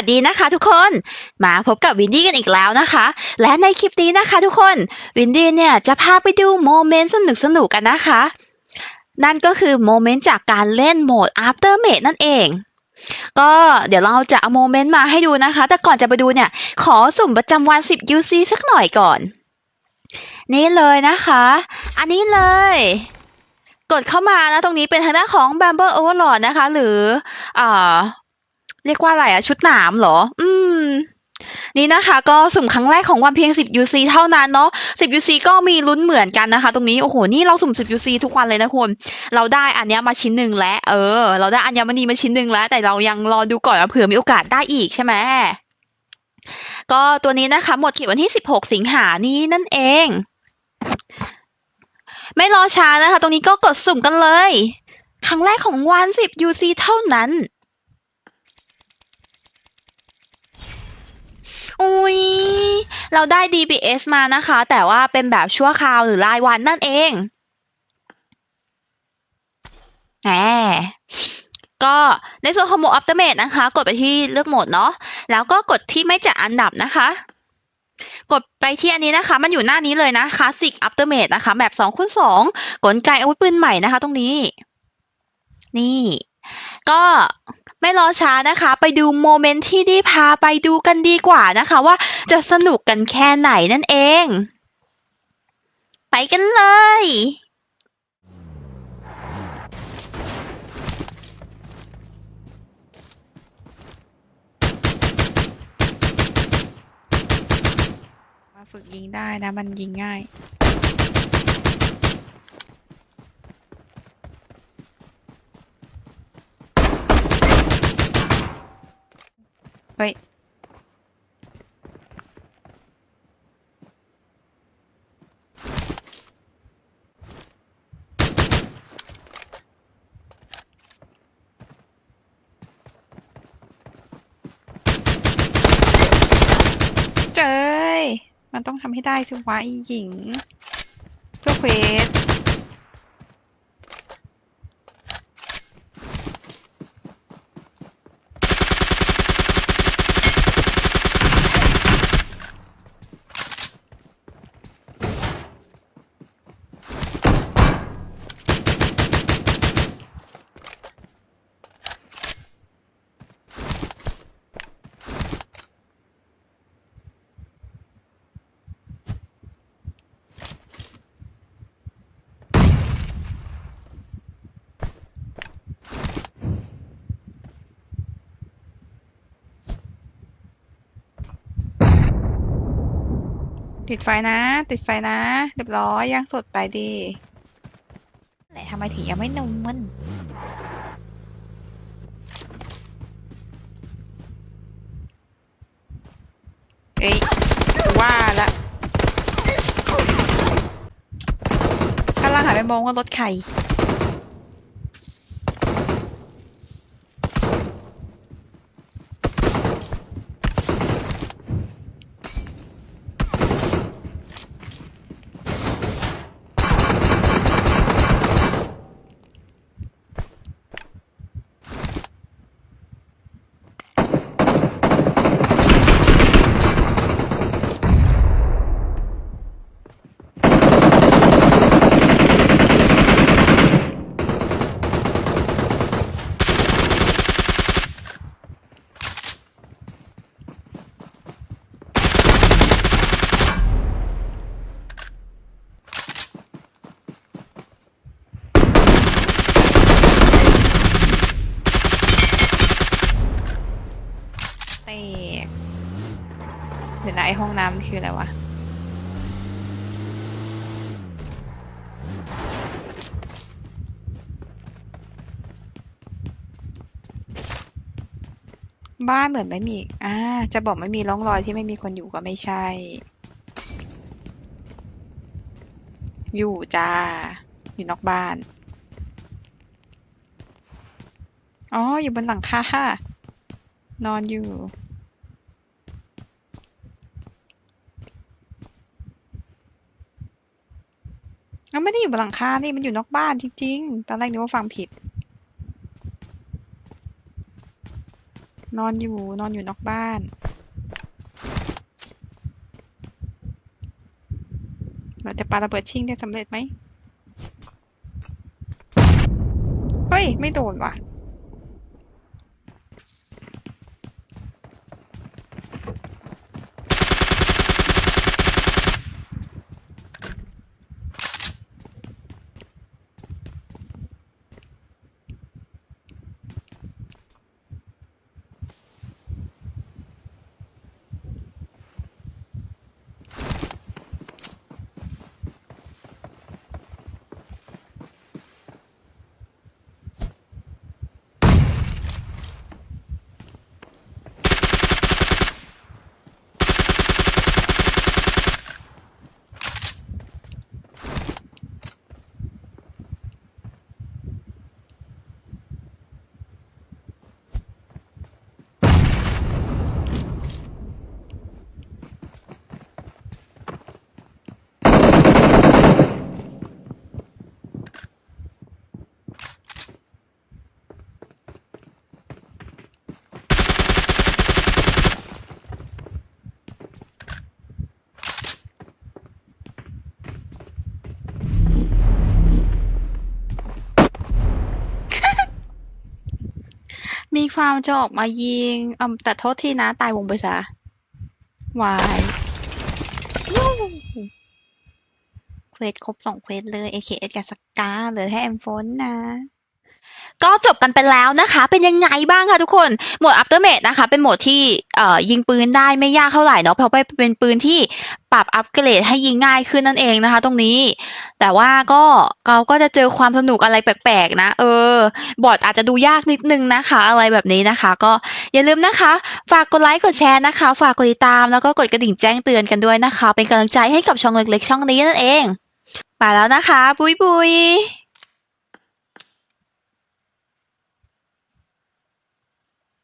สดีนะคะทุกคน มาพบกับวินดี้กันอีกแล้วนะคะ และในคลิปนี้นะคะทุกคน วินดี้เนี่ยจะพาไปดูโมเมนต์สนุกๆกันนะคะ นั่นก็คือโมเมนต์จากการเล่นโหมด After m a d e นั่นเอง ก็เดี๋ยวเราจะเอาโมเมนต์มาให้ดูนะคะ แต่ก่อนจะไปดูเนี่ย ขอสุ่มประจำวัน 10 UC สักหน่อยก่อน นี่เลยนะคะ อันนี้เลย กดเข้ามานะตรงนี้เป็นทางด้านของ b a m b e r Overlord นะคะ หรืออ่า เรียกว่าอะไรอะชุดหนามเหรอ อืม นี่นะคะก็สุ่มครั้งแรกของวันเพียง 10 UC เท่านั้นเนาะ10 UC ก็มีลุ้นเหมือนกันนะคะ ตรงนี้โอ้โหนี่เราสุ่ม 10 UC ทุกวันเลยนะคุณเราได้อันเนี้ยมาชิ้นหนึ่งแล้วเออ เราได้อัญมณีมาชิ้นหนึ่งแล้ว แต่เรายังรอดูก่อนว่าเผื่อมีโอกาสได้อีกใช่ไหมก็ตัวนี้นะคะหมดเขตวันที่ 16 สิงหานี้นั่นเอง ไม่รอช้านะคะ ตรงนี้ก็กดสุ่มกันเลย ครั้งแรกของวัน10 UC เท่านั้น อุ้ย เราได้ DBS มานะคะ แต่ว่าเป็นแบบชั่วคราวหรือรายวันนั่นเองแหมก็ในส่วนของโหมด Ultimate นะคะ กดไปที่เลือกโหมดเนาะแล้วก็กดที่ไม่จัดอันดับนะคะ กดไปที่อันนี้นะคะ มันอยู่หน้านี้เลยนะ Classic Ultimate นะคะแบบ2คูณ2กลไกอาวุธปืนใหม่นะคะ ตรงนี้ นี่ ก็ไม่รอช้านะคะ ไปดูโมเมนต์ที่ดีพาไปดูกันดีกว่านะคะ ว่าจะสนุกกันแค่ไหนนั่นเอง ไปกันเลยมาฝึกยิงได้นะ มันยิงง่าย เฮ้ย เจยมันต้องทำให้ได้สิวะไอหญิง เพื่อเควส ติดไฟนะ ติดไฟนะ เรียบร้อยย่างสดไปดีแหละทำไมถึงยังไม่นมมันเอ้ยว่าละกำลังหันไปมองว่ารถใคร แตกเดี๋ยวนะ ไอห้องน้ำคืออะไรวะ บ้านเหมือนไม่มี อ่า จะบอกไม่มีร่องรอยที่ไม่มีคนอยู่ก็ไม่ใช่ อยู่จ้า อยู่นอกบ้าน อ๋อ อยู่บนหลังคาค่ะ นอนอยู่ มันไม่ได้อยู่บนหลังคานี่มันอยู่นอกบ้านจริงๆ ตอนแรกนึกว่าฟังผิด นอนอยู่นอนอยู่นอกบ้าน เราจะปาระเบิดชิงได้สำเร็จไหม เฮ้ย ไม่โดนว่ะ มีความจะออกมายิงอ่าแต่โทษทีนะตายวงไปซะวายเควสครบสองเควสเลย AKS กับสกาเหลือแค่แอมโฟนนะ ก็จบกันไปแล้วนะคะ เป็นยังไงบ้างคะทุกคน โหมด Aftermath นะคะ เป็นโหมดที่ยิงปืนได้ไม่ยากเท่าไหร่เนาะ เพราะว่าเป็นปืนที่ปรับอัปเกรดให้ยิงง่ายขึ้นนั่นเองนะคะ ตรงนี้ แต่ว่าก็เราก็จะเจอความสนุกอะไรแปลกๆนะ เออ บอดอาจจะดูยากนิดนึงนะคะ อะไรแบบนี้นะคะ ก็อย่าลืมนะคะ ฝากกดไลค์ กดแชร์นะคะ ฝากกดติดตาม แล้วก็กดกระดิ่งแจ้งเตือนกันด้วยนะคะ เป็นกำลังใจให้กับช่องเล็กๆ ช่องนี้นั่นเอง ไปแล้วนะคะ บุยบุย